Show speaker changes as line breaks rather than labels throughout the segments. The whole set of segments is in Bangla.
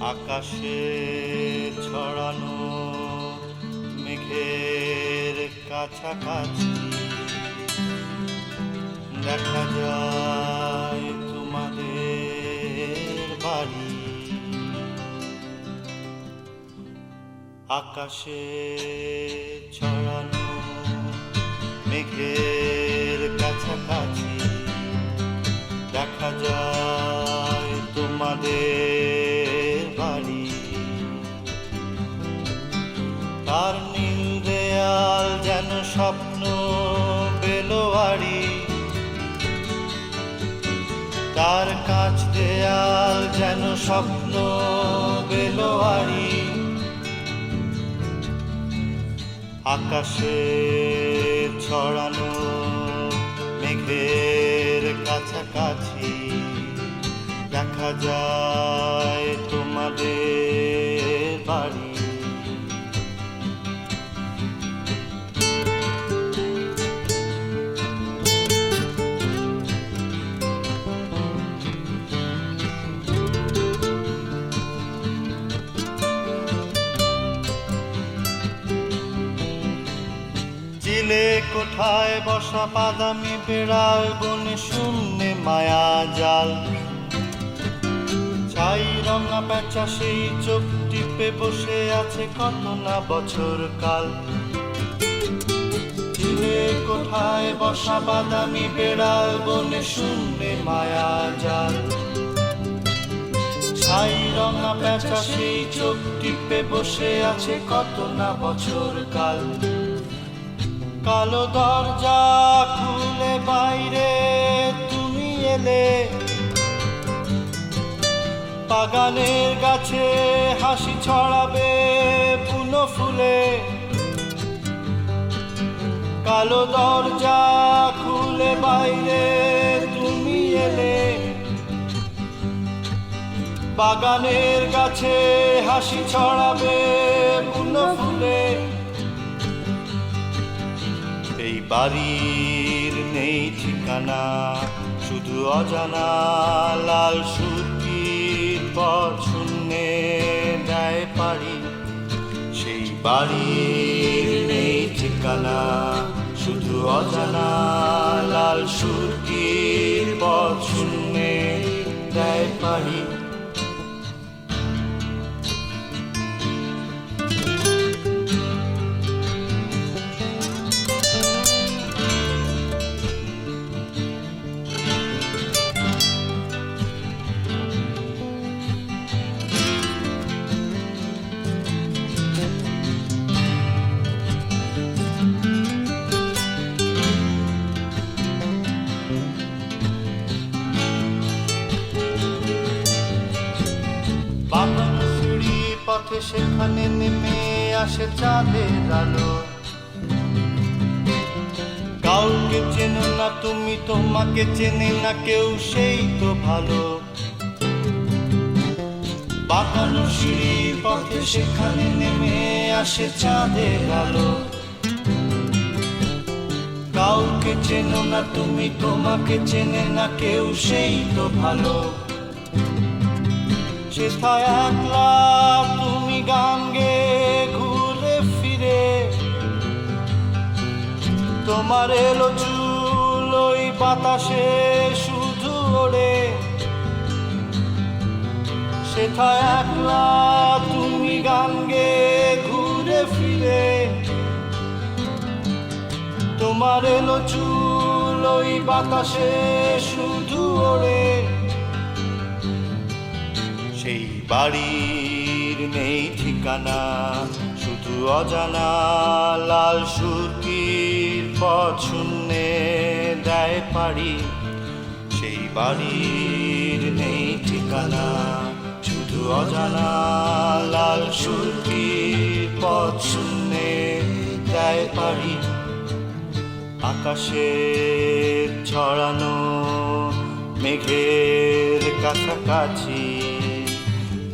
আকাশে ছড়ানো মেঘের কাছাকাছি। দেখা যায় তোমাদের বাড়ি। আকাশে ছড়ানো মেঘের কাছাকাছি। দেখা যায় তার নীল দেয়াল যেন স্বপ্ন বেলোয়ারি। তার কাছ দেয়াল যেন স্বপ্ন বেলোয়ারি। আকাশে ছড়ানো মেঘের কাছাকাছি দেখা যায় তোমাদের বাড়ি। কোঠায় বসা বাদামি বেড়ায় বনে শূন্যে মায়া জাল। ছাই রঙা পেঁচা, সেই চোখ টিপে বসে আছে কত না বছর কাল। চিলে কোঠায় বসা বাদামি বেড়াল, বনে শূন্যে মায়া জাল। ছাই রঙা পেঁচা, সেই চোখ টিপে বসে আছে কত না বছর কাল। কালো দরজা খুলে বাইরে তুমি এলে। বাগানের গাছে হাসি ছড়াবে বুনো ফুলে। কালো দরজা খুলে বাইরে তুমি এলে। বাগানের গাছে হাসি ছড়াবে বুনো ফুলে। এই বাড়ির নেই ঠিকানা। শুধু অজানা লাল সুতির পথ শূন্যে দেয় পারি সেই বাড়ির নেই ঠিকানা, শুধু অজানা লাল সুতির পথ শূন্যে দেয় পারি সেখানে নেমে আসে চাঁদের আলো। কাউকে চেনো না, তুমি তোমাকে চেনে না, কেউ সেই তো ভালো। বাঁকানো সিঁড়ি পথে সেখানে নেমে আসে চাঁদের আলো। কাউকে চেনো না, তুমি তোমাকে চেনে না, কেউ সেই তো ভালো। সেথায় একলা গান ঘুরে ফিরে, তোমার এলো চুল ওই বাতাসে শুধু ওড়ে। সেথায় একলা তুমি গান ঘুরে ফিরে, তোমার এলো চুল ওই বাতাসে শুধু ওড়ে। সেই বাড়ির নেই ঠিকানা, শুধু অজানা লাল পথ শূন্যে দেয় পারি সেই বাড়ির নেই ঠিকানা, শুধু অজানা লাল পথ শূন্যে দেয় পারি আকাশে ছড়ানো মেঘের কাছাকাছি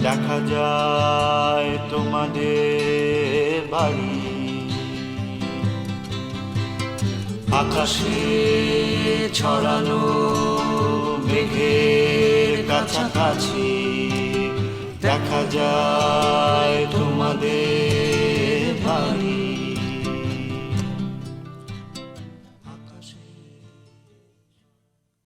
দেখা যায় তোমাদের বাড়ি। আকাশে ছড়ানো মেঘের কাছাকাছি। দেখা যায়